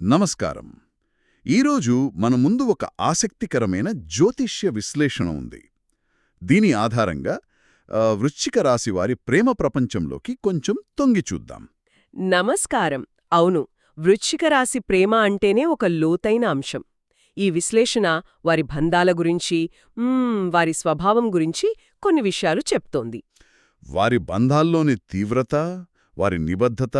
నమస్కారం. ఈరోజు మన ముందు ఒక ఆసక్తికరమైన జ్యోతిష్య విశ్లేషణ ఉంది. దీని ఆధారంగా వృశ్చిక రాశి వారి ప్రేమ ప్రపంచంలోకి కొంచెం తొంగి చూద్దాం. నమస్కారం. అవును వృశ్చిక రాశి ప్రేమ అంటేనే ఒక లోతైన అంశం. ఈ విశ్లేషణ వారి బంధాల గురించి వారి స్వభావం గురించి కొన్ని విషయాలు చెప్తోంది. వారి బంధాల్లోని తీవ్రత వారి నిబద్ధత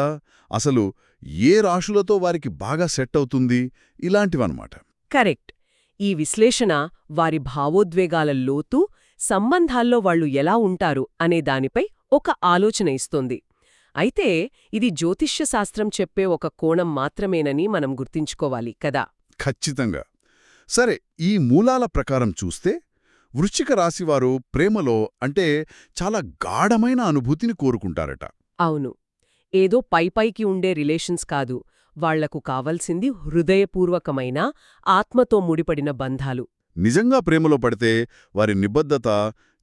అసలు ఏ రాశులతో వారికి బాగా సెట్ అవుతుంది? ఇలాంటివన్నమాట. కరెక్ట్. ఈ విశ్లేషణ వారి భావోద్వేగాల లోతు సంబంధాల్లో వాళ్ళు ఎలా ఉంటారు అనే దానిపై ఒక ఆలోచన ఇస్తోంది. అయితే ఇది జ్యోతిష్య శాస్త్రం చెప్పే ఒక కోణం మాత్రమేనని మనం గుర్తుంచుకోవాలి కదా? ఖచ్చితంగా. సరే ఈ మూలాల ప్రకారం చూస్తే వృశ్చిక రాశివారు ప్రేమలో అంటే చాలా గాఢమైన అనుభూతిని కోరుకుంటారట. అవును. ఏదో పైపైకి ఉండే రిలేషన్స్ కాదు. వాళ్ళకు కావలసింది హృదయపూర్వకమైన ఆత్మతో ముడిపడిన బంధాలు. నిజంగా ప్రేమలో పడితే వారి నిబద్ధత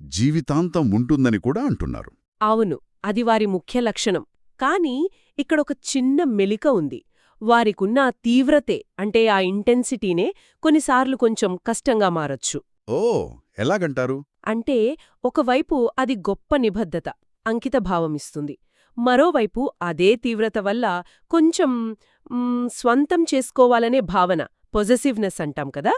జీవితాంతం ఉంటుందని కూడా అంటున్నారు. అవును అది వారి ముఖ్య లక్షణం. కాని ఇక్కడొక చిన్న మెలిక ఉంది. వారికున్న ఆ తీవ్రతే అంటే ఆ ఇంటెన్సిటీనే కొన్నిసార్లు కొంచెం కష్టంగా మారొచ్చు. ఓ ఎలాగంటారు? అంటే ఒకవైపు అది గొప్ప నిబద్ధత అంకితభావమిస్తుంది మరోవైపు అదే తీవ్రత వల్ల కొంచెం స్వంతం చేసుకోవాలనే భావన పొజెసివ్నెస్ అంటాం కదా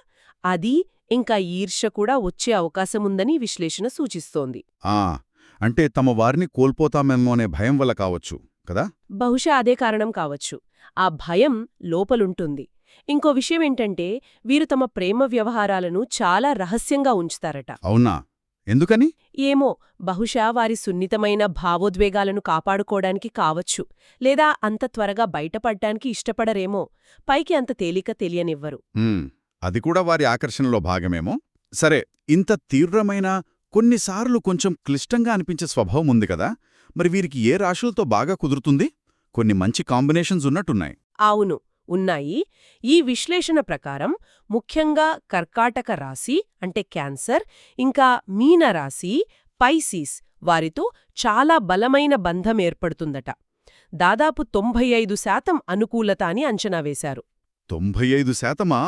అది ఇంకా ఈర్ష్య కూడా వచ్చే అవకాశముందని విశ్లేషణ సూచిస్తోంది. ఆ అంటే తమ వారిని కోల్పోతామేమో అనే భయం వల్ల కావచ్చు కదా? బహుశా అదే కారణం కావచ్చు. ఆ భయం లోపలుంటుంది. ఇంకో విషయమేంటంటే వీరు తమ ప్రేమ వ్యవహారాలను చాలా రహస్యంగా ఉంచుతారట. అవునా? ఎందుకని? ఏమో బహుశా వారి సున్నితమైన భావోద్వేగాలను కాపాడుకోవడానికి కావచ్చు లేదా అంత త్వరగా బయటపడ్డానికి ఇష్టపడరేమో పైకి అంత తేలిక తెలియనివ్వరు. అది కూడా వారి ఆకర్షణలో భాగమేమో. సరే ఇంత తీవ్రమైన కొన్నిసార్లు కొంచెం క్లిష్టంగా అనిపించే స్వభావం ఉంది కదా మరి వీరికి ఏ రాశులతో బాగా కుదురుతుంది? కొన్ని మంచి కాంబినేషన్స్ ఉన్నట్టున్నాయి. అవును ఉన్నాయి. ఈ విశ్లేషణ ప్రకారం ముఖ్యంగా కర్కాటక రాశి అంటే క్యాన్సర్ ఇంకా మీన రాశి పైసీస్ వారితో చాలా బలమైన బంధం ఏర్పడుతుందట. దాదాపు తొంభై ఐదు శాతం అనుకూలత అని అంచనా వేశారు. తొంభై ఐదు శాతమా?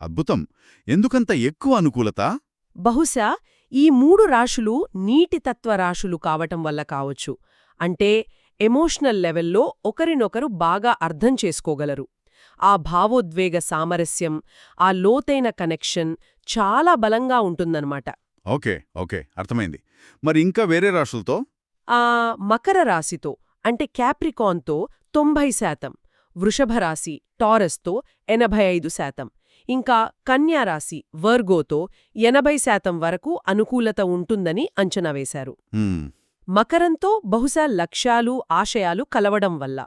అద్భుతం! ఎందుకంత ఎక్కువ అనుకూలత? బహుశా ఈ మూడు రాశులు నీటి తత్వ రాశులు కావటం వల్ల కావచ్చు. అంటే ఎమోషనల్ లెవెల్లో ఒకరినొకరు బాగా అర్థం చేసుకోగలరు. ఆ భావోద్వేగ సామరస్యం ఆ లోతైన కనెక్షన్ చాలా బలంగా ఉంటుందన్నమాట. ఓకే ఓకే అర్థమైంది. మరి ఇంకా వేరే రాశులతో? ఆ మకర రాశితో అంటే క్యాప్రికాన్తో తొంభై శాతం వృషభ రాశి టారస్తో ఎనభై ఐదు శాతం ఇంకా కన్యా రాశి వర్గోతో ఎనభై శాతం వరకు అనుకూలత ఉంటుందని అంచనా వేశారు. మకరంతో బహుశా లక్ష్యాలు ఆశయాలు కలవడం వల్ల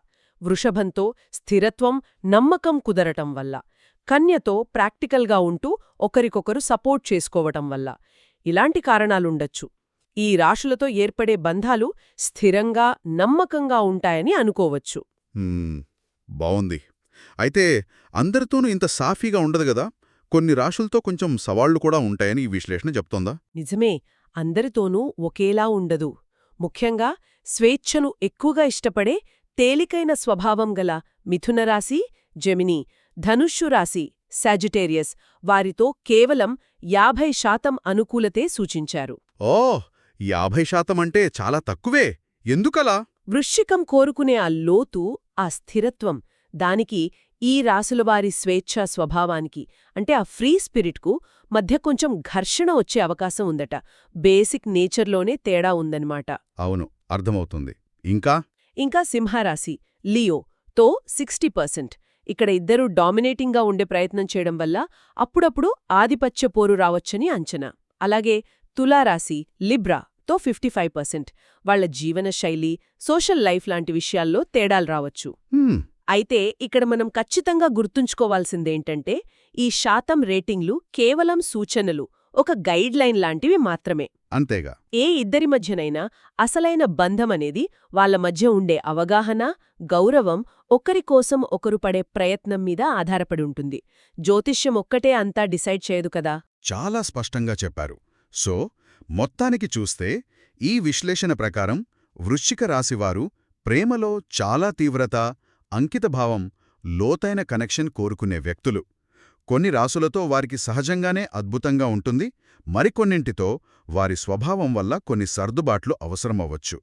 వృషభంతో స్థిరత్వం నమ్మకం కుదరటం వల్ల కన్యతో ప్రాక్టికల్గా ఉంటూ ఒకరికొకరు సపోర్ట్ చేసుకోవటం వల్ల ఇలాంటి కారణాలుండొచ్చు. ఈ రాశులతో ఏర్పడే బంధాలు స్థిరంగా నమ్మకంగా ఉంటాయని అనుకోవచ్చు. బావుంది. అయితే అందరితోనూ ఇంత సాఫీగా ఉండదు గదా కొన్ని రాశులతో కొంచెం సవాళ్ళు కూడా ఉంటాయని ఈ విశ్లేషణ చెప్తోందా? నిజమే అందరితోనూ ఒకేలా ఉండదు. ముఖ్యంగా స్వేచ్ఛను ఎక్కువగా ఇష్టపడే తేలికైన స్వభావం గల మిథునరాశి జెమిని. ధనుష్షు రాశి సాజిటేరియస్. వారితో కేవలం యాభై శాతం అనుకూలతే సూచించారు. ఓ యాభై శాతం అంటే చాలా తక్కువే. ఎందుకలా? వృశ్చికం కోరుకునే ఆ లోతు ఆ స్థిరత్వం దానికి ఈ రాసులవారి స్వేచ్ఛా స్వభావానికి అంటే ఆ ఫ్రీ స్పిరిట్కు మధ్య కొంచెం ఘర్షణ వచ్చే అవకాశం ఉందట. బేసిక్ నేచర్లోనే తేడా ఉందన్నమాట. అవును అర్థమవుతుంది. ఇంకా? ఇంకా సింహరాశి లియో తో సిక్స్టీ పర్సెంట్. ఇక్కడ ఇద్దరూ డామినేటింగ్గా ఉండే ప్రయత్నం చేయడం వల్ల అప్పుడప్పుడు ఆధిపత్య పోరు రావచ్చని అంచనా. అలాగే తులారాశి లిబ్రా తో ఫిఫ్టీ ఫైవ్ పర్సెంట్. వాళ్ళ జీవన శైలి సోషల్ లైఫ్ లాంటి విషయాల్లో తేడాలు రావచ్చు. అయితే ఇక్కడ మనం ఖచ్చితంగా గుర్తుంచుకోవాల్సిందేంటంటే ఈ శాతం రేటింగ్లు కేవలం సూచనలు ఒక గైడ్ లైన్ లాంటివి మాత్రమే. అంతేగా. ఏ ఇద్దరి మధ్యనైనా అసలైన బంధం అనేది వాళ్ళ మధ్య ఉండే అవగాహన గౌరవం ఒకరి కోసం ఒకరు పడే ప్రయత్నం మీద ఆధారపడి ఉంటుంది. జ్యోతిష్యం ఒక్కటే అంతా డిసైడ్ చేయదు కదా. చాలా స్పష్టంగా చెప్పారు. సో మొత్తానికి చూస్తే ఈ విశ్లేషణ ప్రకారం వృశ్చిక రాశివారు ప్రేమలో చాలా తీవ్రత అంకితభావం లోతైన కనెక్షన్ కోరుకునే వ్యక్తులు. కొన్ని రాసులతో వారికి సహజంగానే అద్భుతంగా ఉంటుంది మరికొన్నింటితో వారి స్వభావం వల్ల కొన్ని సర్దుబాట్లు అవసరమవ్వచ్చు.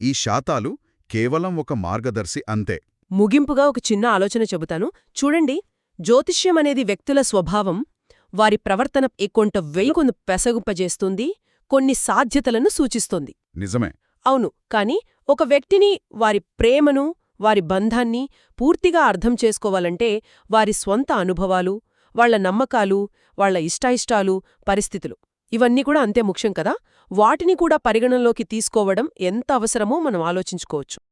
ఈ శాతాలు కేవలం ఒక మార్గదర్శి అంతే. ముగింపుగా ఒక చిన్న ఆలోచన చెబుతాను. చూడండి జ్యోతిష్యం అనేది వ్యక్తుల స్వభావం వారి ప్రవర్తన ఎకొంట వెయ్యకొందు పెసగుంపజేస్తుంది కొన్ని సాధ్యతలను సూచిస్తుంది. నిజమే. అవును కాని ఒక వ్యక్తిని వారి ప్రేమను వారి బంధాన్ని పూర్తిగా అర్థం చేసుకోవాలంటే వారి స్వంత అనుభవాలు వాళ్ళ నమ్మకాలు వాళ్ళ ఇష్టాయిష్టాలు పరిస్థితులు. ఇవన్నీ కూడా అంతే ముఖ్యం కదా? వాటిని కూడా పరిగణనలోకి తీసుకోవడం ఎంత అవసరమో మనం ఆలోచించుకోవచ్చు.